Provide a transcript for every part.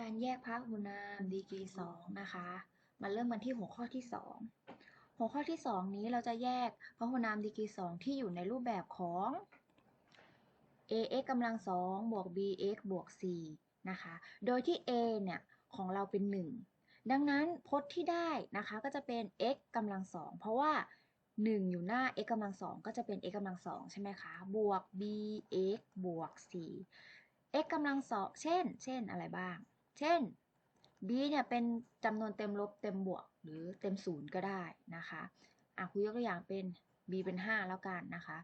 การแยกพหุนามดีกรีสองนะคะ มาเริ่มกันที่หัวข้อที่สองหัวข้อที่สองนี้เราจะแยกพหุนามดีกรีสองที่อยู่ในรูปแบบของ ax กำลังสองบวก bx บวก c นะคะ โดยที่ a เนี่ย ของเราเป็น 1 ดังนั้นพจน์ที่ได้นะคะก็จะเป็น x กำลังสองเพราะว่า 1 อยู่หน้า x กำลังสองก็จะเป็น x กำลังสองใช่ไหมคะ บวก bx บวก c x กำลังสองเช่น เช่นอะไรบ้าง เช่น b เนี่ยเป็นจำนวนเต็มลบเต็มบวก หรือเต็มศูนย์ก็ได้นะคะอะครูยกตัวอย่างเป็น b เป็น 5 แล้วกันนะคะ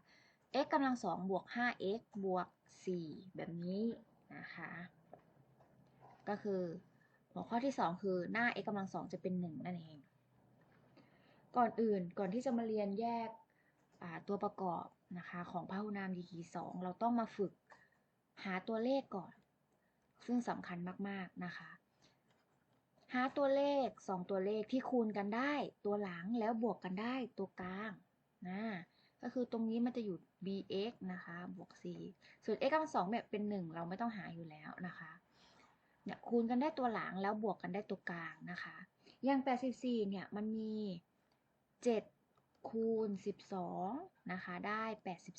x กำลังสองบวก 5x บวก 4 แบบนี้นะคะ ก็คือหัวข้อที่ 2 คือหน้า x กำลังสองจะเป็น 1 นั่นเอง ก่อนอื่นก่อนที่จะมาเรียนแยกตัวประกอบนะคะของพหุนามดีกรีสองเราต้องมาฝึกหาตัวเลขก่อน ซึ่งสำคัญมากๆนะคะ หาตัวเลข 2 ตัวเลขที่คูณกันได้ ตัวหลังแล้วบวกกันได้ตัวกลางนะก็คือตรงนี้มันจะอยู่ bx นะคะบวก c ส่วน x กำลังสองแบบเป็น 1 เราไม่ต้องหาอยู่แล้วนะคะเนี่ยคูณกันได้ตัวหลังแล้วบวกกันได้ตัวกลางนะคะ อย่าง 84 เนี่ยมันมี 7 คูณ 12 นะคะ ได้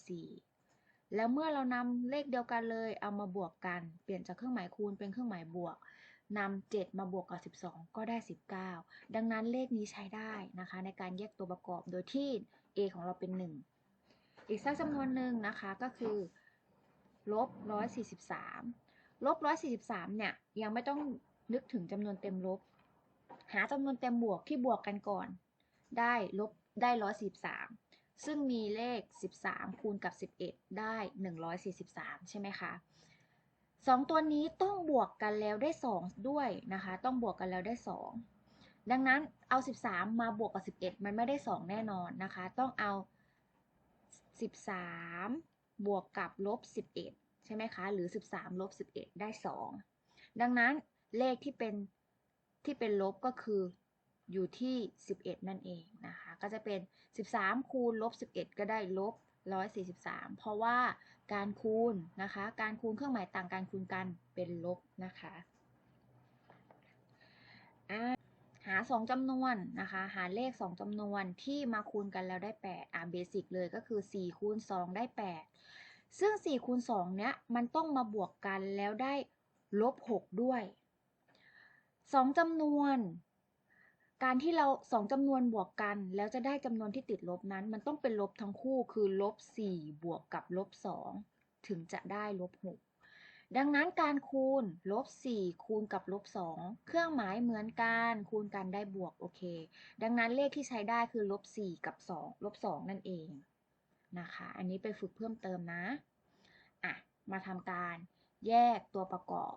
84 แล้วเมื่อเรานำเลขเดียวกันเลย เอามาบวกกัน เปลี่ยนจากเครื่องหมายคูณเป็นเครื่องหมายบวกนำ7มาบวกกับ 12 ก็ได้ 19 ดังนั้นเลขนี้ใช้ได้นะคะ ในการแยกตัวประกอบโดยที่ a ของเราเป็น 1 อีกสักจำนวนหนึ่งนะคะก็คือลบ143ลบ143 เนี่ย ยังไม่ต้องนึกถึงจำนวนเต็มลบ หาจำนวนเต็มบวกที่บวกกันก่อน ได้ลบได้143 ซึ่งมีเลข 13 คูณกับ 11 ได้ 143 ใช่ไหมคะสองตัวนี้ต้องบวกกันแล้วได้ 2 ด้วยนะคะ ต้องบวกกันแล้วได้ 2 ดังนั้นเอา 13 มาบวกกับ 11 มันไม่ได้ 2 แน่นอนนะคะ ต้องเอา 13 บวกกับลบ 11 ใช่ไหมคะ หรือ 13 ลบ 11 ได้ 2 ดังนั้นเลขที่เป็นที่เป็นลบก็คือ อยู่ที่ 11 นั่นเองนะคะ ก็จะเป็น 13 คูณลบ 11 ก็ได้ลบ 143 เพราะว่าการคูณนะคะ การคูณเครื่องหมายต่างการคูณกันเป็นลบนะคะอ่าหา 2จำนวนนะคะ หาเลข 2จำนวนที่มาคูณกันแล้วได้ 8 อ่าเบสิกเลยก็คือ 4 คูณ 2 ได้ 8 ซึ่ง 4 คูณ 2 เนี้ยมันต้องมาบวกกันแล้วได้ลบ 6 ด้วย 2จำนวน การที่เราสองจำนวนบวกกัน แล้วจะได้จำนวนที่ติดลบนั้น มันต้องเป็นลบทั้งคู่คือลบ4บวกกับลบ2ถึงจะได้ลบ6ดังนั้นการคูณลบ4คูณกับลบ2เครื่องหมายเหมือนกันคูณกันได้บวกโอเค ดังนั้นเลขที่ใช้ได้คือลบ4กับ2ลบ2นั่นเองนะคะ อันนี้ไปฝึกเพิ่มเติมนะอะมาทำการแยกตัวประกอบ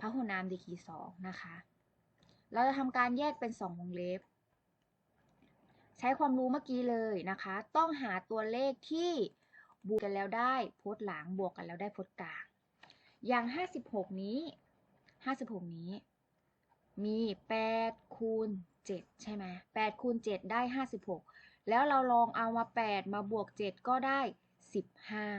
พหุนามดีกรีสองนะคะ เราจะทำการแยกเป็น 2 วงเล็บ ใช้ความรู้เมื่อกี้เลยนะคะ ต้องหาตัวเลขที่บวกกันแล้วได้พจน์หลังบวกกันแล้วได้พจน์กลาง อย่าง 56 นี้ 56 นี้ มี 8 คูณ 7 ใช่ไหม8คูณ 7 ได้ 56 แล้วเราลองเอามา 8 มาบวก 7 ก็ได้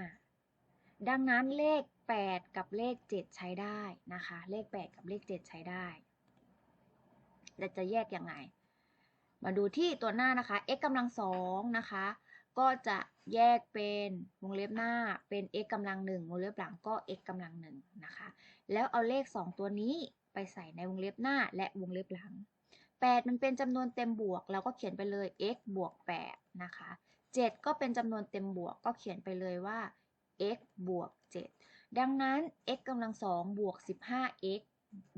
15 ดังนั้นเลข 8 กับเลข 7 ใช้ได้นะคะ เลข 8 กับเลข 7 ใช้ได้ เราจะแยกยังไง มาดูที่ตัวหน้านะคะ x กำลังสองนะคะ ก็จะแยกเป็นวงเล็บหน้าเป็น x กำลังหนึ่งวงเล็บหลังก็ x กำลังหนึ่งนะคะ แล้วเอาเลข 2 ตัวนี้ไปใส่ในวงเล็บหน้าและวงเล็บหลัง 8 มันเป็นจำนวนเต็มบวก เราก็เขียนไปเลย x บวก 8 นะคะ 7 ก็เป็นจำนวนเต็มบวก ก็เขียนไปเลยว่า x บวก 7 ดังนั้น x กำลังสองบวก 15x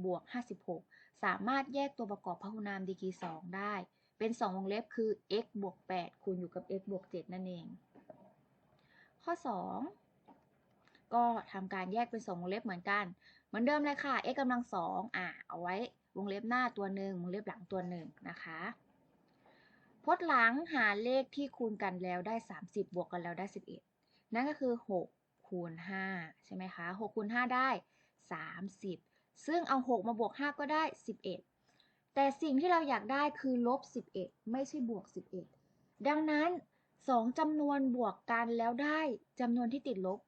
บวก 56 สามารถแยกตัวประกอบพหุนามดีกรี2ได้ เป็น 2 วงเล็บคือ x บวก 8 คูณอยู่กับ x บวก 7 นั่นเอง ข้อ 2 ก็ทำการแยกเป็น 2 วงเล็บเหมือนกัน เหมือนเดิมเลยค่ะ x กำลัง 2 อะ เอาไว้วงเล็บหน้าตัวหนึ่งวงเล็บหลังตัวหนึ่งนะคะพจน์หลังหาเลขที่คูณกันแล้วได้ 30 บวกกันแล้วได้ 11 นั่นก็คือ 6 คูณ 5 ใช่ไหมคะ 6 คูณ 5 ได้ 30 ซึ่งเอา 6 มาบวก 5 ก็ได้ 11 แต่สิ่งที่เราอยากได้คือลบ 11 ไม่ใช่บวก 11 ดังนั้น 2จำนวนบวกกันแล้วได้จำนวนที่ติดลบ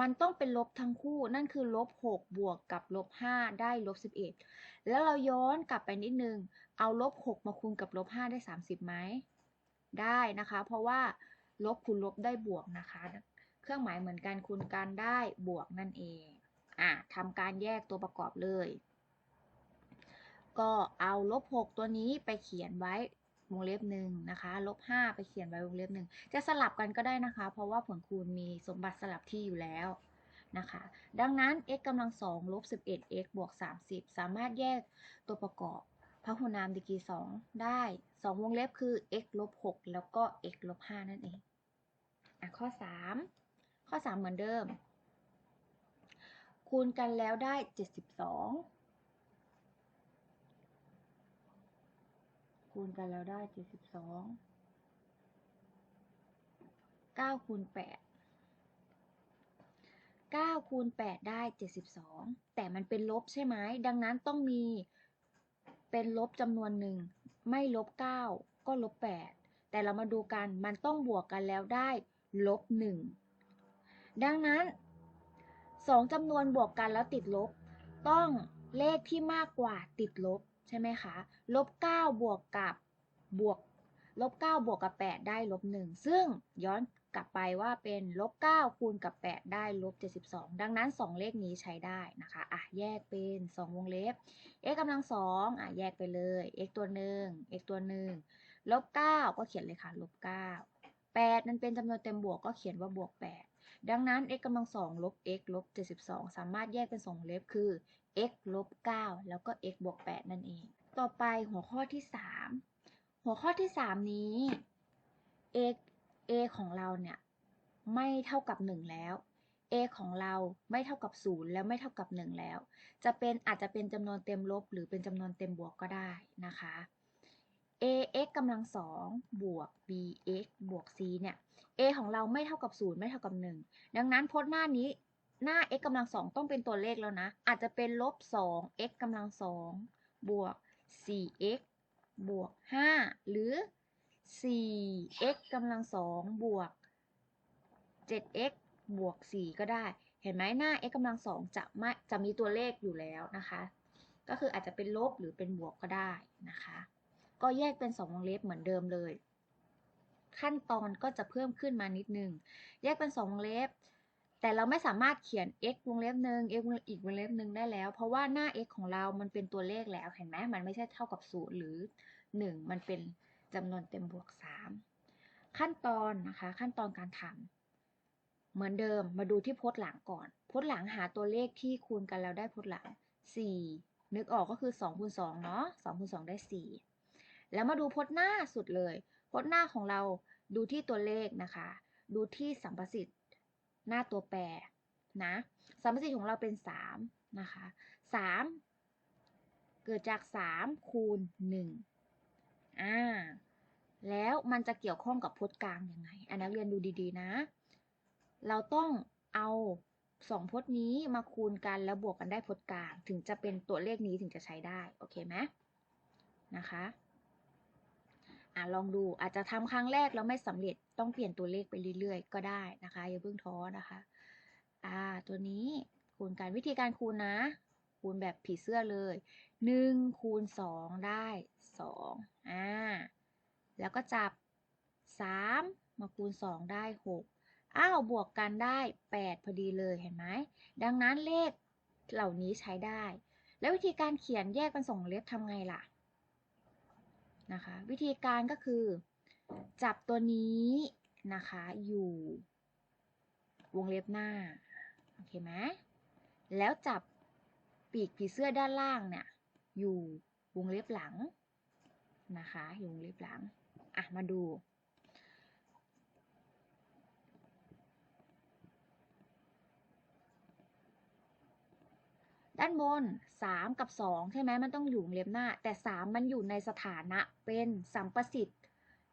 มันต้องเป็นลบทั้งคู่ นั่นคือลบ 6 บวกกับลบ 5 ได้ลบ 11 แล้วเราย้อนกลับไปนิดนึง เอาลบ 6 มาคูณกับลบ 5 ได้ 30ไหม ได้นะคะ เพราะว่าลบคูณลบได้บวกนะคะ เครื่องหมายเหมือนกันคูณกันได้บวกนั่นเอง อะทำการแยกตัวประกอบเลย ก็เอาลบ 6 ตัวนี้ไปเขียนไว้วงเล็บหนึ่งนะคะลบ 5 ไปเขียนไว้วงเล็บหนึ่งจะสลับกันก็ได้นะคะ เพราะว่าผลคูณมีสมบัติสลับที่อยู่แล้วนะคะ ดังนั้น x กำลังสองลบ 11 x บวก 30 สามารถแยกตัวประกอบพหุนามดีกรี2ได้ 2 วงเล็บคือ x ลบ 6 แล้วก็ x ลบ 5 นั่นเองอะข้อ 3 ข้อ 3 เหมือนเดิม คูณกันแล้วได้ 72 คูณกันแล้วได้ 72 9คูณ8 9คูณ8ได้ 72 แต่มันเป็นลบใช่ไหม ดังนั้นต้องมีเป็นลบจำนวนหนึ่ง ไม่ลบ 9 ก็ลบ 8 แต่เรามาดูกัน มันต้องบวกกันแล้วได้ลบ 1 ดังนั้น 2จำนวนบวกกันแล้วติดลบ ต้องเลขที่มากกว่าติดลบใช่ไหมคะ ลบ 9 บวกกับบวกลบ 9 บวกกับ 8 ได้ลบ 1 ซึ่งย้อนกลับไปว่าเป็นลบ 9 คูณกับ 8 ได้ลบ 72 ดังนั้น 2 เลขนี้ใช้ได้นะคะ อะ แยกเป็น 2 วงเล็บ x กำลัง 2 อะ แยกไปเลย x ตัวหนึ่ง x ตัวหนึ่งลบ 9 ก็เขียนเลยค่ะ ลบ 9 8 นั้นเป็นจำนวนเต็มบวกก็เขียนว่าบวก 8 ดังนั้น x กำลัง2ลบ x ลบ 72 สามารถแยกเป็น2วงเล็บคือ x ลบ 9 แล้วก็ x บวก 8 นั่นเอง ต่อไปหัวข้อที่ 3 หัวข้อที่ 3 นี้ a a ของเราเนี่ยไม่เท่ากับ 1 แล้ว a ของเราไม่เท่ากับ 0 แล้วไม่เท่ากับ 1 แล้ว จะเป็นอาจจะเป็นจำนวนเต็มลบ หรือเป็นจำนวนเต็มบวกก็ได้นะคะ กำลังสองบวก bx บวก c เนี่ย a ของเราไม่เท่ากับ 0 ไม่เท่ากับ 1 ดังนั้นพจน์หน้านี้หน้า x กำลังสองต้องเป็นตัวเลขแล้วนะ อาจจะเป็นลบ 2 x กำลังสองบวก 4x บวก 5 หรือ 4x กำลังสองบวก 7x บวก 4 ก็ได้ เห็นไหมหน้า x กำลังสองจะไม่จะมีตัวเลขอยู่แล้วนะคะ ก็คืออาจจะเป็นลบหรือเป็นบวกก็ได้นะคะ ก็แยกเป็น 2 วงเล็บเหมือนเดิมเลย ขั้นตอนก็จะเพิ่มขึ้นมานิดนึง แยกเป็น 2 วงเล็บ แต่เราไม่สามารถเขียน x วงเล็บหนึ่ง x อีกวงเล็บหนึ่งได้แล้ว เพราะว่าหน้า x ของเรา มันเป็นตัวเลขแล้ว เห็นไหมมันไม่ใช่เท่ากับ0หรือ 1 มันเป็นจำนวนเต็มบวก 3 ขั้นตอนนะคะ ขั้นตอนการทำเหมือนเดิมมาดูที่พจน์หลังก่อน พจน์หลังหาตัวเลขที่คูณกันแล้วได้พจน์หลัง 4 นึกออกก็คือ2คูณ2เนาะ2คูณ2ได้ 4 แล้วมาดูพจน์หน้าสุดเลย พจน์หน้าของเราดูที่ตัวเลขนะคะ ดูที่สัมประสิทธิ์หน้าตัวแปรนะสัมประสิทธิ์ของเราเป็น 3 นะคะ 3 เกิดจาก 3 คูณ1อ่าแล้วมันจะเกี่ยวข้องกับพจน์กลางยังไงอันนักเรียนดูดีๆนะ เราต้องเอาสองพจน์นี้มาคูณกันแล้วบวกกันได้พจน์กลาง ถึงจะเป็นตัวเลขนี้ถึงจะใช้ได้ โอเคไหมนะคะ อะลองดูอาจจะทำครั้งแรกแล้วไม่สำเร็จต้องเปลี่ยนตัวเลขไปเรื่อยๆ ก็ได้นะคะ อย่าเพิ่งท้อนะคะอ่าตัวนี้คูณกันวิธีการคูณนะ คูณแบบผีเสื้อเลย1คูณ2ได้2อ่าแล้วก็จับ 3 มาคูณ 2 ได้ 6 อ้าว บวกกันได้ 8 พอดีเลยเห็นไหม ดังนั้นเลขเหล่านี้ใช้ได้ แล้ววิธีการเขียนแยกเป็นสองเล็บทำไงล่ะ นะคะ วิธีการก็คือ จับตัวนี้นะคะ อยู่ วงเล็บหน้า โอเคไหมแล้วจับปีกผีเสื้อด้านล่างเนี่ย อยู่วงเล็บหลังนะคะ อยู่วงเล็บหลัง อะ มาดู ด้านบน 3 กับ 2 ใช่ไหมมันต้องอยู่วงเล็บหน้า แต่ 3 มันอยู่ในสถานะเป็นสัมประสิทธิ์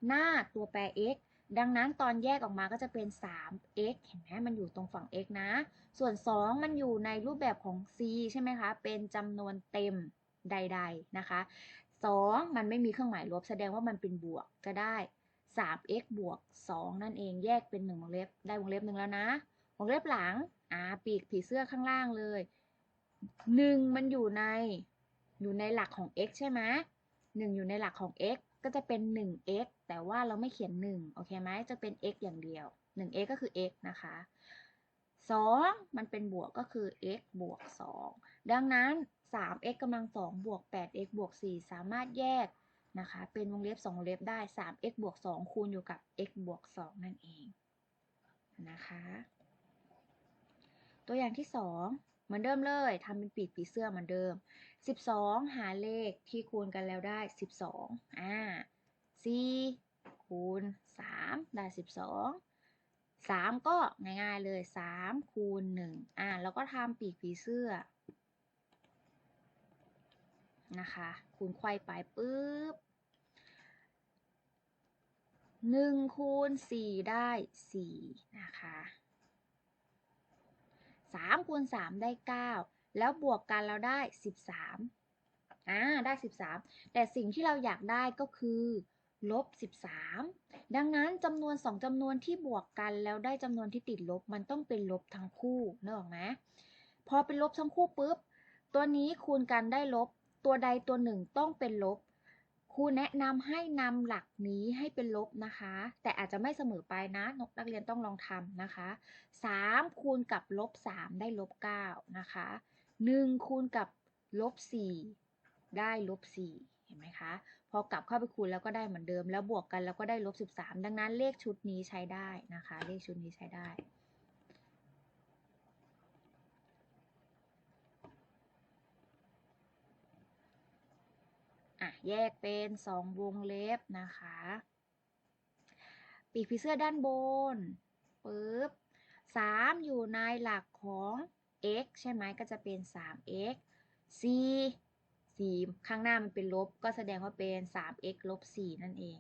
หน้าตัวแปร x ดังนั้นตอนแยกออกมาก็จะเป็น 3x เห็นไหมมันอยู่ตรงฝั่ง x นะ ส่วน 2 มันอยู่ในรูปแบบของ c ใช่ไหมคะ เป็นจำนวนเต็มใด ๆ นะคะ 2 มันไม่มีเครื่องหมายลบแสดงว่ามันเป็นบวกจะได้ 3x บวก 2 นั่นเองแยกเป็น 1 วงเล็บ ได้วงเล็บหนึ่งแล้วนะ วงเล็บหลัง อ่า ปีกผีเสื้อข้างล่างเลย หนึ่งมันอยู่ในอยู่ในหลักของ x ใช่ไหมหนึ่งอยู่ในหลักของ x ก็จะเป็น 1x แต่ว่าเราไม่เขียน 1 โอเคไหมจะเป็น x อย่างเดียว 1x ก็คือ x นะคะ 2 มันเป็นบวกก็คือ x บวก 2 ดังนั้น 3x กำลัง 2 บวก 8x บวก 4 สามารถแยกนะคะ เป็นวงเล็บ 2 วงเล็บได้ 3x บวก 2 คูณอยู่กับ x บวก 2 นั่นเองนะคะ ตัวอย่างที่ 2 เหมือนเดิมเลยทำเป็นปีกผีเสื้อเหมือนเดิม 12 หาเลขที่คูณกันแล้วได้ 12อ่า4คูณ 3 ได้ 12 3 ก็ง่ายๆเลย 3 คูณ 1 อ่าแล้วก็ทำปีกผีเสื้อนะคะ คูณไขว้ไปปุ๊บ1คูณ4ได้4นะคะ 3คูณ3 ได้ 9 แล้วบวกกันเราได้ 13อ่าได้ 13 แต่สิ่งที่เราอยากได้ก็คือลบ 13 ดังนั้นจำนวน 2จำนวนที่บวกกันแล้วได้จำนวนที่ติดลบมันต้องเป็นลบทั้งคู่นึกออกไหมพอเป็นลบทั้งคู่ปุ๊บ ตัวนี้คูณกันได้ลบ ตัวใดตัวหนึ่งต้องเป็นลบ ครูแนะนำให้นำหลักนี้ให้เป็นลบนะคะ แต่อาจจะไม่เสมอไปนะนักเรียนต้องลองทำนะคะ 3 คูณกับลบ 3 ได้ลบ 9 นะคะ 1 คูณกับลบ 4 ได้ลบ 4 เห็นไหมคะ พอกลับเข้าไปคูณแล้วก็ได้เหมือนเดิม แล้วบวกกันแล้วก็ได้ลบ 13 ดังนั้นเลขชุดนี้ใช้ได้นะคะ เลขชุดนี้ใช้ได้ อะแยกเป็น2วงเล็บนะคะ ปีกผีเสื้อด้านบนปึ๊บ3อยู่ในหลักของ x ใช่ไหมก็จะเป็น 3x 4 4ข้างหน้ามันเป็นลบ ก็แสดงว่าเป็น 3x ลบ 4 นั่นเอง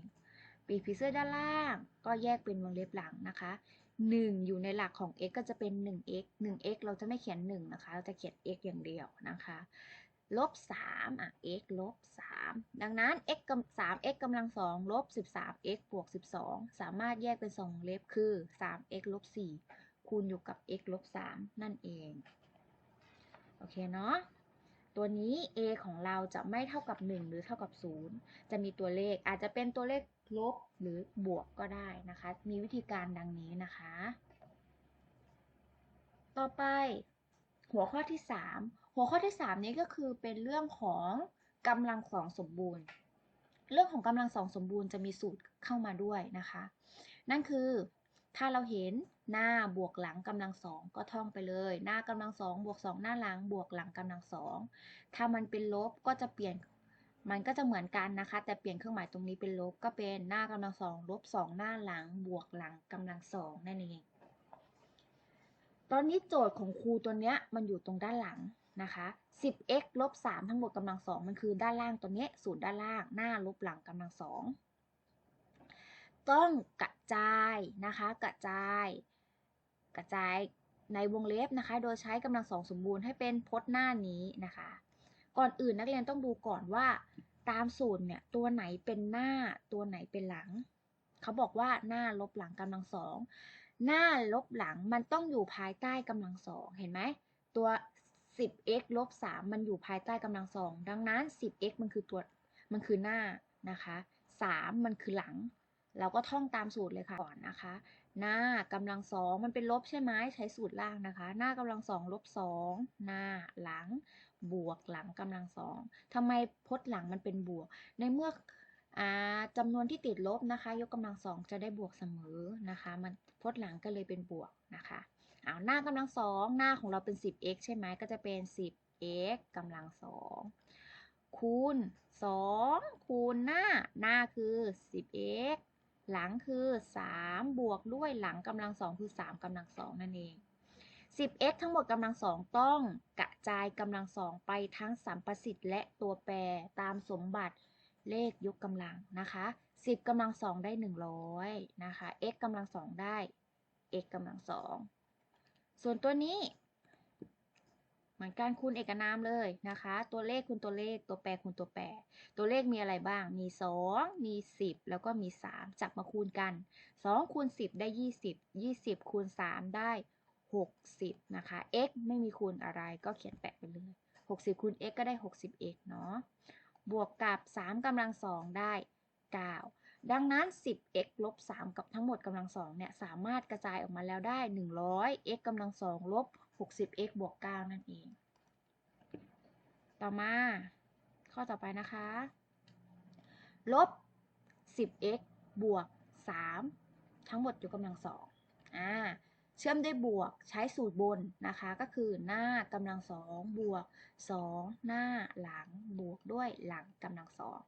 ปีกผีเสื้อด้านล่าง ก็แยกเป็นวงเล็บหลังนะคะ 1 อยู่ในหลักของ x ก็จะเป็น 1x 1x เราจะไม่เขียน 1 นะคะ เราจะเขียน x อย่างเดียวนะคะ ลบ3อะ x ลบ3ดังนั้น x กำ 3x กำลัง2ลบ 13x บวก12 สามารถแยกเป็น 2 วงเล็บคือ 3x ลบ4คูณอยู่กับ x ลบ3นั่นเอง โอเคเนาะ ตัวนี้ a ของเราจะไม่เท่ากับ 1 หรือเท่ากับ 0 จะมีตัวเลขอาจจะเป็นตัวเลขลบหรือบวกก็ได้นะคะ มีวิธีการดังนี้นะคะ ต่อไป หัวข้อที่ 3 หัวข้อที่ 3 นี้ก็คือเป็นเรื่องของกำลังสองสมบูรณ์ เรื่องของกำลังสองสมบูรณ์จะมีสูตรเข้ามาด้วยนะคะ นั่นคือถ้าเราเห็นหน้าบวกหลังกำลังสองก็ท่องไปเลย หน้ากำลังสองบวกสองหน้าหลังบวกหลังกำลังสองถ้ามันเป็นลบก็จะเปลี่ยนมันก็จะเหมือนกันนะคะ แต่เปลี่ยนเครื่องหมายตรงนี้เป็นลบก็เป็นหน้ากำลังสองลบสองหน้าหลังบวกหลังกำลังสองนั่นเองตอนนี้โจทย์ของครูตัวเนี้ยมันอยู่ตรงด้านหลัง นะคะ 10x ลบ3ทั้งหมดกำลังสองมันคือด้านล่างตัวนี้ยสูตรด้านล่างหน้าลบหลังกำลังสองต้องกระจายนะคะกระจาย กระจายในวงเล็บนะคะ โดยใช้กำลังสองสมบูรณ์ให้เป็นพจน์หน้านี้นะคะ ก่อนอื่นนักเรียนต้องดูก่อนว่า ตามสูตรเนี่ยตัวไหนเป็นหน้าตัวไหนเป็นหลัง เขาบอกว่าหน้าลบหลังกำลังสองหน้าลบหลังมันต้องอยู่ภายใต้กำลังสองเห็นไหมตัว 10x ลบ3มันอยู่ภายใต้กำลังสองดังนั้น 10x มันคือตัวมันคือหน้านะคะ3มันคือหลัง เราก็ท่องตามสูตรเลยค่ะก่อนนะคะ หน้ากำลังสองมันเป็นลบใช่ไหมใช้สูตรล่างนะคะ หน้ากำลังสองลบสองหน้าหลัง บวกหลังกำลังสองทำไมพจน์หลังมันเป็นบวก ในเมื่ออ่าจำนวนที่ติดลบนะคะ ยกกำลังสองจะได้บวกเสมอนะคะ มันพจน์หลังก็เลยเป็นบวกนะคะ เอาหน้ากำลังสองหน้าของเราเป็น 10x ใช่ไหมก็จะเป็น 10x กำลังสองคูณ 2 คูณหน้า หน้าคือ 10x หลังคือ 3 บวกด้วยหลังกำลังสองคือ 3กำลังสองนั่นเอง 10x ทั้งหมดกำลังสองต้องกระจายกำลังสองไปทั้งสัมประสิทธิ์และตัวแปรตามสมบัติเลขยกกำลังนะคะ 10กำลังสองได้ 100 นะคะ x กำลังสองได้ x กำลังสอง ส่วนตัวนี้ เหมือนการคูณเอกนามเลยนะคะ ตัวเลขคูณตัวเลข ตัวแปรคูณตัวแปร ตัวเลขมีอะไรบ้าง มี 2 มี 10 แล้วก็มี 3 จับมาคูณกัน 2 คูณ 10 ได้ 20 20 คูณ 3 ได้ 60 นะคะ x ไม่มีคูณอะไรก็เขียนแปะไปเลย 60คูณ x ก็ได้ 60x เนาะ บวกกับ 3กำลังสองได้ 9 ดังนั้น 10x ลบ 3 กับทั้งหมดกำลังสองเนี่ย สามารถกระจายออกมาแล้วได้ 100 x กำลังสองลบ 60x บวก 9 นั่นเอง ต่อมา ข้อต่อไปนะคะ ลบ 10x บวก 3 ทั้งหมดยกกำลังสองอ่า เชื่อมด้วยบวกใช้สูตรบนนะคะ ก็คือหน้ากำลังสองบวก 2 หน้าหลังบวกด้วยหลังกำลังสอง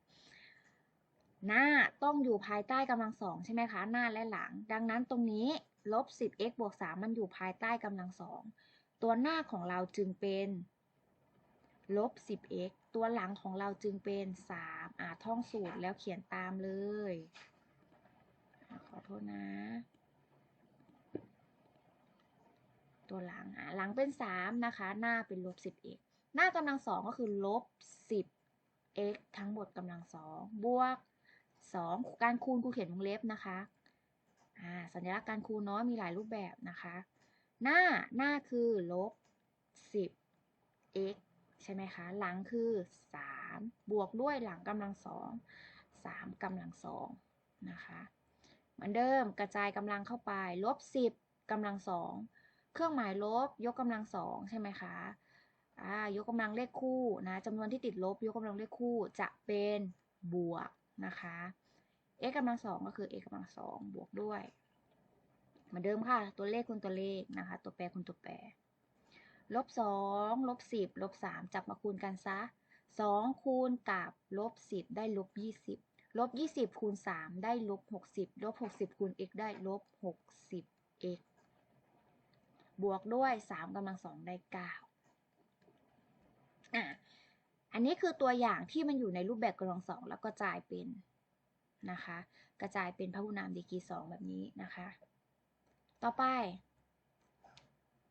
หน้าต้องอยู่ภายใต้กำลังสองใช่ไหมคะ หน้าและหลัง ดังนั้นตรงนี้ลบ 10x บวก 3 มันอยู่ภายใต้กำลังสองตัวหน้าของเราจึงเป็นลบ 10x ตัวหลังของเราจึงเป็น 3 อ่าท่องสูตรแล้วเขียนตามเลย ขอโทษนะ ตัวหลัง อะหลังเป็น 3 นะคะ หน้าเป็นลบ 10x หน้ากำลังสองก็คือลบ 10x ทั้งหมดกำลังสองบวก 2 การคูณครูเขียนวงเล็บนะคะอ่าสัญลักษณ์การคูณเนาะมีหลายรูปแบบนะคะ หน้าหน้าคือลบ 10x ใช่ไหมคะ หลังคือ 3 บวกด้วยหลังกำลังสอง3กำลังสองนะคะเหมือนเดิมกระจายกำลังเข้าไป ลบ 10กำลังสองเครื่องหมายลบยกกำลังสองใช่ไหมคะอ่ายกกำลังเลขคู่นะจำนวนที่ติดลบยกกำลังเลขคู่จะเป็นบวก นะคะ x กำลังสองก็คือ x กำลังสองบวกด้วยเหมือนเดิมค่ะ ตัวเลขคูณตัวเลขนะคะ ตัวแปรคูณตัวแปรลบสองลบสิบลบสามจับมาคูณกันซะสองคูณกับลบสิบได้ลบยี่สิบลบยี่สิบคูณสามได้ลบหกสิบลบหกสิบคูณ x ได้ลบหกสิบ x บวกด้วยสามกำลังสองได้เก้าอะ อันนี้คือตัวอย่างที่มันอยู่ในรูปแบบกำลังสองแล้วก็จายเป็นนะคะ กระจายเป็นพหุนามดีกรีสองแบบนี้นะคะ ต่อไป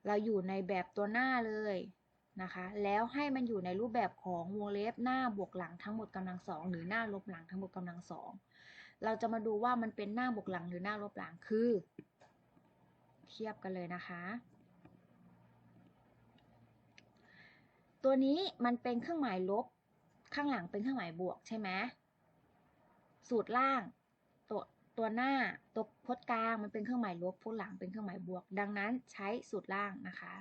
เราอยู่ในแบบตัวหน้าเลยนะคะ แล้วให้มันอยู่ในรูปแบบของวงเล็บหน้าบวกหลังทั้งหมดกำลังสองหรือหน้าลบหลังทั้งหมดกำลังสองเราจะมาดูว่ามันเป็นหน้าบวกหลังหรือหน้าลบหลังคือ เทียบกันเลยนะคะ ตัวนี้มันเป็นเครื่องหมายลบ ข้างหลังเป็นเครื่องหมายบวกใช่ไหมสูตรล่าง ตัวตัวหน้าตัวพจน์กลางมันเป็นเครื่องหมายลบพจน์หลังเป็นเครื่องหมายบวก ดังนั้นใช้สูตรล่างนะคะ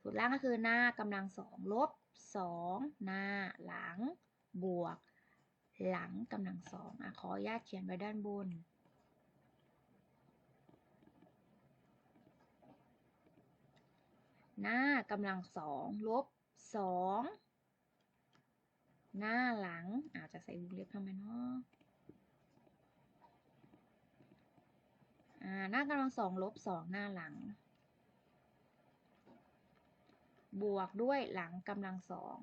สูตรล่างก็คือหน้ากำลังสองลบสองหน้าหลังบวก หลังกำลังสองอะขออนุญาตเขียนไว้ด้านบนหน้ากำลังสองลบ สองหน้าหลังอาจจะใส่วงเล็บทำไมเนาะอ่าหน้ากำลังสองลบสองหน้าหลัง บวกด้วยหลังกำลังสอง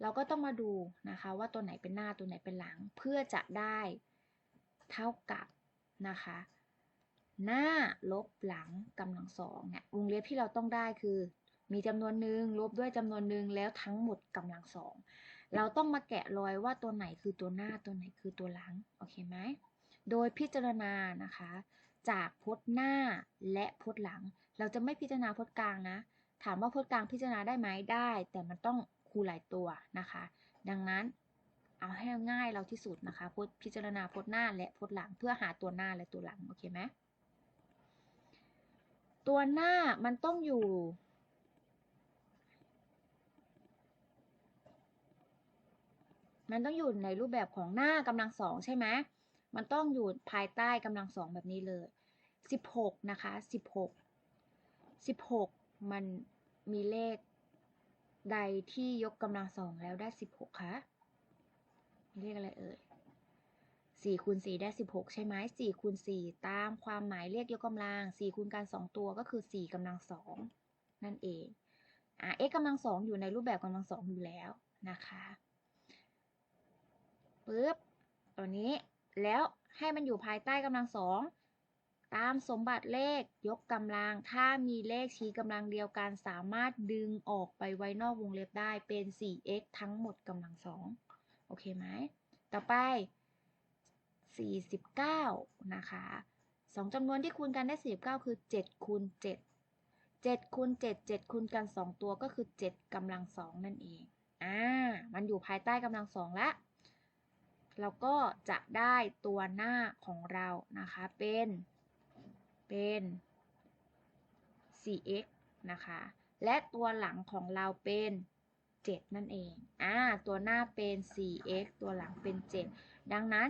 เราก็ต้องมาดูนะคะว่าตัวไหนเป็นหน้าตัวไหนเป็นหลังเพื่อจะได้เท่ากับนะคะ หน้าลบหลังกำลังสองเนี่ยวงเล็บที่เราต้องได้คือ มีจำนวนหนึ่งลบด้วยจำนวนหนึ่งแล้วทั้งหมดกำลังสอง เราต้องมาแกะรอยว่าตัวไหนคือตัวหน้าตัวไหนคือตัวหลัง โอเคไหม โดยพิจารณานะคะ จากพจน์หน้าและพจน์หลัง เราจะไม่พิจารณาพจน์กลางนะ ถามว่าพจน์กลางพิจารณาได้ไหมได้ แต่มันต้องคูณหลายตัวนะคะ ดังนั้นเอาให้ง่ายเราที่สุดนะคะพจน์พิจารณาพจน์หน้าและพจน์หลังเพื่อหาตัวหน้าและตัวหลัง โอเคไหมตัวหน้ามันต้องอยู่ มันต้องอยู่ในรูปแบบของหน้ากำลังสองใช่ไหมมันต้องอยู่ภายใต้กำลังสองแบบนี้เลยสิบหกนะคะสิบหกสิบหกมันมีเลขใดที่ยกกำลังสองแล้วได้สิบหกคะมีเลขอะไรเอ่ยสี่คูณสี่ได้สิบหกใช่ไหมสี่คูณสี่ตามความหมายเลขยกกำลังสี่คูณกันสองตัวก็คือสี่กำลังสองนั่นเองอ่า x กำลังสองอยู่ในรูปแบบกำลังสองอยู่แล้วนะคะ ปึ๊บตัวนี้แล้วให้มันอยู่ภายใต้กำลังสองตามสมบัติเลขยกกำลัง ถ้ามีเลขชี้กำลังเดียวกัน สามารถดึงออกไปไว้นอกวงเล็บได้เป็น 4x ทั้งหมดกำลังสองโอเคไหม ต่อไป 49 นะคะสองจำนวนที่คูณกันได้ 49 คือ 7 คูณ 7 7 คูณ 7 7 คูณกัน 2 ตัวก็คือ 7กำลัง2นั่นเอง อ่า มันอยู่ภายใต้กำลัง2แล้ว เราก็จะได้ตัวหน้าของเรานะคะเป็นเป็น 4x นะคะ และตัวหลังของเราเป็น 7 นั่นเอง อ่า ตัวหน้าเป็น 4x ตัวหลังเป็น 7 ดังนั้น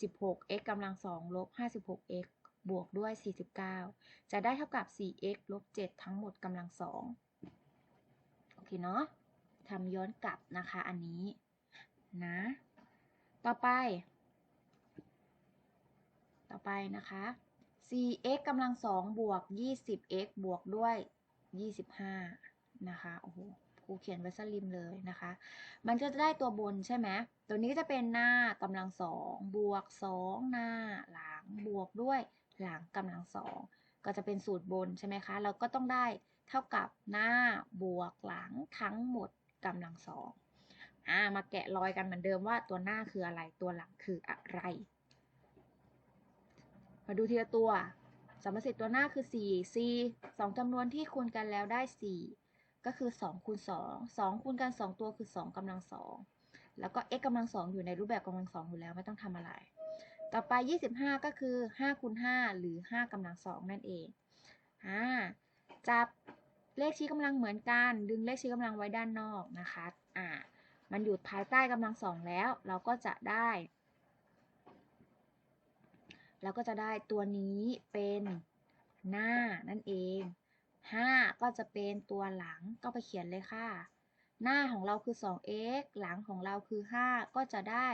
16x กำลัง2ลบ 56x บวกด้วย 49 จะได้เท่ากับ 4x ลบ 7 ทั้งหมดกำลัง 2 โอเคเนาะทำย้อนกลับนะคะอันนี้นะ ต่อไป ต่อไปนะคะ 4x กำลัง2บวก 20x บวกด้วย 25 นะคะ โอ้โหครูเขียนไว้สลิมเลยนะคะ มันก็จะได้ตัวบนใช่ไหม ตัวนี้ก็จะเป็นหน้ากำลังสองบวกสองหน้าหลังบวกด้วยหลังกำลังสองก็จะเป็นสูตรบนใช่ไหมคะ เราก็ต้องได้เท่ากับหน้าบวกหลังทั้งหมดกำลังสอง อ่ามาแกะรอยกันเหมือนเดิมว่าตัวหน้าคืออะไรตัวหลังคืออะไร มาดูทีละตัวสมมติตัวหน้าคือ 4 c 2จำนวนที่คูณกันแล้วได้ 4 ก็คือ2คูณ2 2คูณกัน 2 ตัวคือ 2กำลัง 2 แล้วก็ x กำลัง 2 อยู่ในรูปแบบกำลัง 2 อยู่แล้วไม่ต้องทำอะไร ต่อไป 25 ก็คือ5คูณ5หรือ 5กำลัง 2 นั่นเองอ่าจับเลขชี้กำลังเหมือนกัน ดึงเลขชี้กำลังไว้ด้านนอกนะคะอ่า มันอยู่ภายใต้กำลัง2แล้ว เราก็จะได้ เราก็จะได้ตัวนี้เป็นหน้านั่นเอง 5 ก็จะเป็นตัวหลังก็ไปเขียนเลยค่ะ หน้าของเราคือ 2x หลังของเราคือ 5 ก็จะได้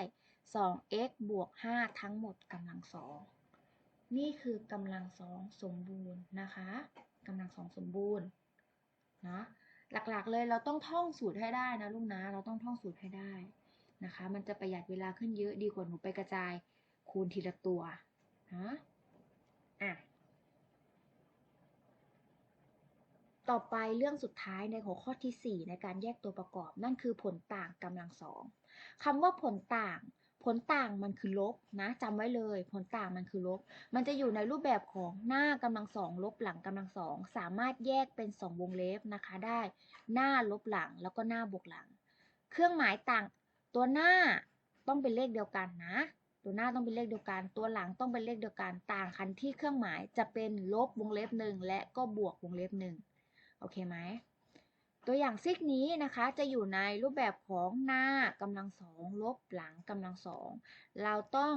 2x บวก 5 ทั้งหมดกำลังสองนี่คือกำลังสองสมบูรณ์นะคะกำลังสองสมบูรณ์เนาะ หลักๆ เลยเราต้องท่องสูตรให้ได้นะลูกนะ เราต้องท่องสูตรให้ได้นะคะ มันจะประหยัดเวลาขึ้นเยอะดีกว่าหนูไปกระจายคูณทีละตัวนะอะต่อไปเรื่องสุดท้ายในหัวข้อที่ 4 ในการแยกตัวประกอบ นั่นคือผลต่างกำลังสองคำว่าผลต่าง ผลต่างมันคือลบนะจำไว้เลย ผลต่างมันคือลบ มันจะอยู่ในรูปแบบของหน้ากำลังสองลบหลังกำลังสองสามารถแยกเป็น 2 วงเล็บนะคะได้ หน้าลบหลังแล้วก็หน้าบวกหลัง เครื่องหมายต่างตัวหน้าต้องเป็นเลขเดียวกันนะ ตัวหน้าต้องเป็นเลขเดียวกัน ตัวหลังต้องเป็นเลขเดียวกันต่างกันที่เครื่องหมายจะเป็นลบวงเล็บหนึ่งและก็บวกวงเล็บหนึ่งโอเคไหม ตัวอย่างซิกนี้นะคะจะอยู่ในรูปแบบของหน้ากำลังสองลบหลังกำลังสองเราต้อง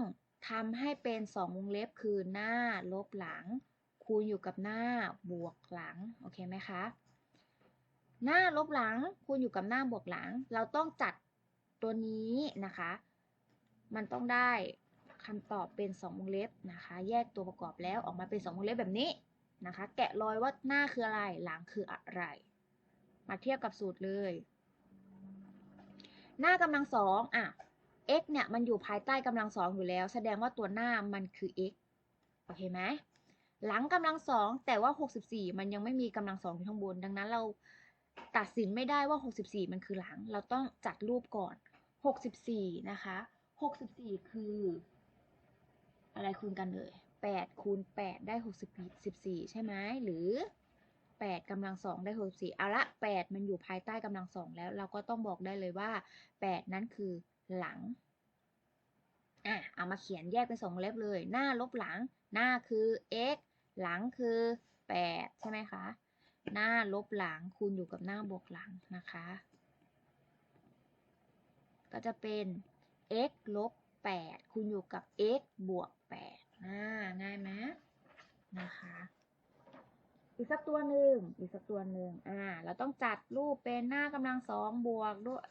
ทำให้เป็นสองวงเล็บคือหน้าลบหลัง คูณอยู่กับหน้าบวกหลังโอเคไหมคะหน้าลบหลังคูณอยู่กับหน้าบวกหลัง เราต้องจัดตัวนี้นะคะ มันต้องได้คำตอบเป็นสองวงเล็บนะคะ แยกตัวประกอบแล้วออกมาเป็นสองวงเล็บแบบนี้นะคะ แกะรอยว่าหน้าคืออะไรหลังคืออะไร มาเทียบกับสูตรเลย หน้ากำลังสองอะ x เนี่ยมันอยู่ภายใต้กำลังสองอยู่แล้ว แสดงว่าตัวหน้ามันคือ x โอเคไหมหลังกำลังสองแต่ว่า 64 มันยังไม่มีกำลังสองอยู่ข้างบน ดังนั้นเราตัดสินไม่ได้ว่า 64 มันคือหลัง เราต้องจัดรูปก่อน 64 นะคะ 64 คือ อะไรคูณกันเลย8คูณ8ได้ 64 ใช่ไหมหรือ 8กำลังสองได้64เอาละ 8 มันอยู่ภายใต้กำลังสองแล้ว เราก็ต้องบอกได้เลยว่า 8 นั้นคือหลังอะเอามาเขียนแยกเป็นสองวงเล็บเลย หน้าลบหลัง หน้าคือ x หลังคือ 8 ใช่ไหมคะ หน้าลบหลังคูณอยู่กับหน้าบวกหลังนะคะ ก็จะเป็น x ลบ8คูณอยู่กับ x บวก8อ่าง่ายไหมนะคะ อีกสักตัวหนึ่งอีกสักตัวหนึ่งอ่า เราต้องจัดรูปเป็นหน้ากำลังสองบวกด้วย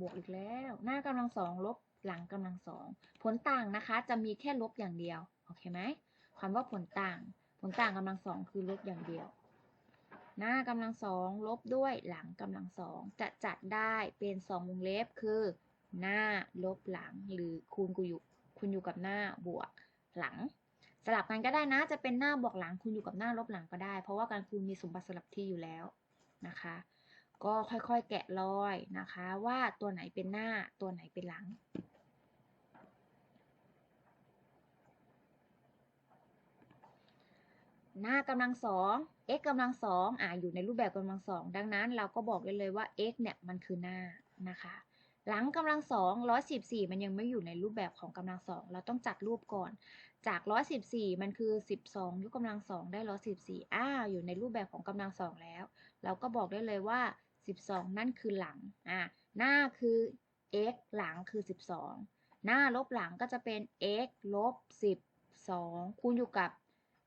บวกอีกแล้ว หน้ากำลังสองลบหลังกำลังสองผลต่างนะคะ จะมีแค่ลบอย่างเดียวโอเคไหมคำว่าผลต่าง ผลต่างกำลังสองคือลบอย่างเดียว หน้ากำลังสองลบด้วยหลังกำลังสองจะจัดได้เป็นสองวงเล็บคือ หน้าลบหลังหรือคูณกูอยู่คูณอยู่กับหน้าบวกหลัง สลับกันก็ได้นะ จะเป็นหน้าบวกหลังคูณอยู่กับหน้าลบหลังก็ได้ เพราะว่าการคูณมีสมบัติสลับที่อยู่แล้วนะคะ ก็ค่อยๆแกะรอยนะคะ ว่าตัวไหนเป็นหน้าตัวไหนเป็นหลังหน้ากำลังสอง x กำลังสองอ่าอยู่ในรูปแบบกำลังสอง ดังนั้นเราก็บอกได้เลยว่า x เนี่ยมันคือหน้านะคะ หลังกำลังสองร้อยสิบสี่มันยังไม่อยู่ในรูปแบบของกำลังสอง เราต้องจัดรูปก่อน จากร้อยสิบสี่มันคือสิบสองยกกำลังสองได้ร้อยสิบสี่อ้าวอยู่ในรูปแบบของกำลังสองแล้ว เราก็บอกได้เลยว่าสิบสองนั่นคือหลังอ่าหน้าคือ x หลังคือสิบสองหน้าลบหลังก็จะเป็น x ลบสิบสองคูณอยู่กับ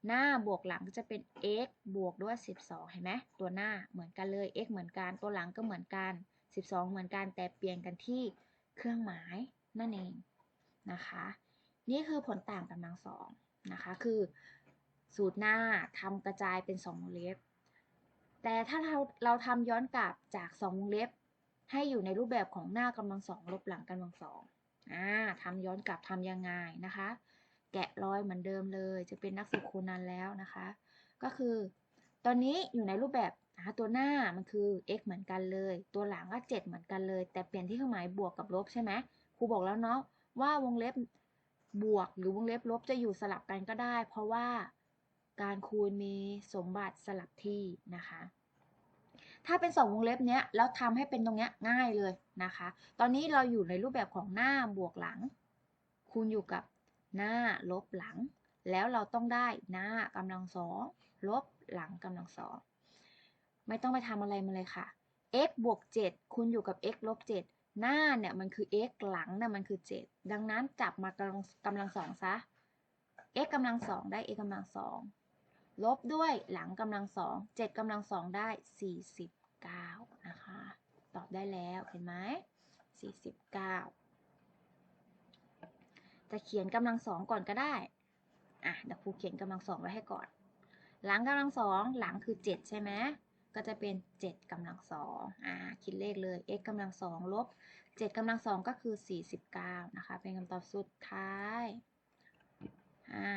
หน้าบวกหลังก็จะเป็น x บวกด้วย 12 เห็นไหมตัวหน้าเหมือนกันเลย x เหมือนกัน ตัวหลังก็เหมือนกัน 12 เหมือนกันแต่เปลี่ยนกันที่เครื่องหมายนั่นเองนะคะ นี่คือผลต่างกำลังสองนะคะ คือสูตรหน้าทำกระจายเป็น2วงเล็บ แต่ถ้าเราเราทำย้อนกลับจาก2วงเล็บ ให้อยู่ในรูปแบบของหน้ากำลังสองลบหลังกำลังสองอ่าทำย้อนกลับทำยังไงนะคะ แกะรอยเหมือนเดิมเลย จะเป็นนักสืบโคนันแล้วนะคะ ก็คือ ตอนนี้อยู่ในรูปแบบตัวหน้ามันคือ x เหมือนกันเลย ตัวหลังก็ 7 เหมือนกันเลย แต่เปลี่ยนที่เครื่องหมายบวกกับลบใช่ไหมครูบอกแล้วเนาะว่าวงเล็บ บวกหรือวงเล็บลบจะอยู่สลับกันก็ได้ เพราะว่าการคูณมีสมบัติสลับที่นะคะ ถ้าเป็นสองวงเล็บเนี้ยแล้วทำให้เป็นตรงเนี้ยง่ายเลยนะคะ ตอนนี้เราอยู่ในรูปแบบของหน้าบวกหลัง คูณอยู่กับหน้าลบหลัง แล้วเราต้องได้หน้ากำลังสองลบหลังกำลังสองไม่ต้องไปทำอะไรมาเลยค่ะ x บวก7คูณอยู่กับ x ลบ7 หน้าเนี่ยมันคือ x หลังเนี่ยมันคือ 7 ดังนั้นจับมากำลังกำลังสองซะ x กำลังสองได้ x กำลังสองลบด้วยหลังกำลังสอง7กำลังสองได้ 49 นะคะ ตอบได้แล้วเห็นไหม49 จะเขียนกำลังสองก่อนก็ได้ อะเดี๋ยวครูเขียนกำลังสองไว้ให้ก่อน หลังกำลังสองหลังคือเจ็ดใช่ไหม ก็จะเป็นเจ็ดกำลังสองอ่าคิดเลขเลย x กำลังสองลบเจ็ดกำลังสองก็คือสี่สิบเก้านะคะ เป็นคำตอบสุดท้ายอ่า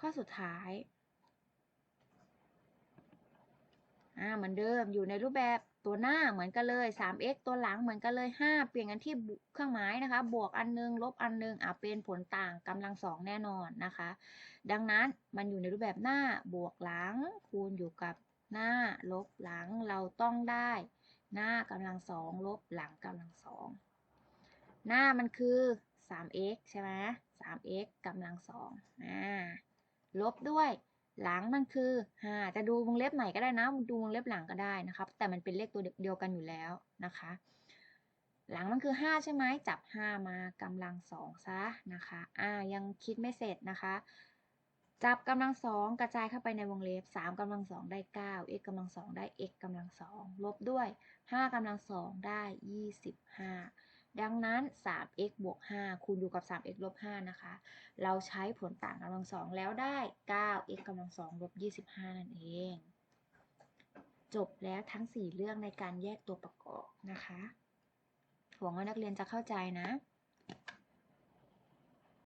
ข้อสุดท้าย อ่าเหมือนเดิมอยู่ในรูปแบบตัวหน้าเหมือนกันเลย 3x ตัวหลังเหมือนกันเลย 5 เปลี่ยนกันที่เครื่องหมายนะคะ บวกอันนึง ลบอันนึงอะเป็นผลต่างกำลังสองแน่นอนนะคะ ดังนั้นมันอยู่ในรูปแบบหน้าบวกหลัง คูณอยู่กับหน้าลบหลังเราต้องได้ หน้ากำลังสองลบหลังกำลังสองหน้ามันคือ 3x ใช่ไหม 3x กำลังสองอ่าลบด้วย หลังมันคือห้าจะดูวงเล็บไหนก็ได้นะ ดูวงเล็บหลังก็ได้นะครับ แต่มันเป็นเลขตัวเดียวกันอยู่แล้วนะคะ หลังมันคือ 5 ใช่ไหมจับ 5 มากำลังสองซะนะคะอ่ายังคิดไม่เสร็จนะคะ จับกำลังสองกระจายเข้าไปในวงเล็บ 3กำลังสองได้ 9 x กำลังสองได้ x กำลังสองลบด้วย 5กำลังสองได้ 25 ดังนั้น 3x บวก 5 คูณอยู่กับ 3x ลบ 5 นะคะ เราใช้ผลต่างกำลังสองแล้วได้ 9x กำลังสองลบ 25 นั่นเอง จบแล้วทั้ง 4 เรื่องในการแยกตัวประกอบนะคะ หวังว่านักเรียนจะเข้าใจนะ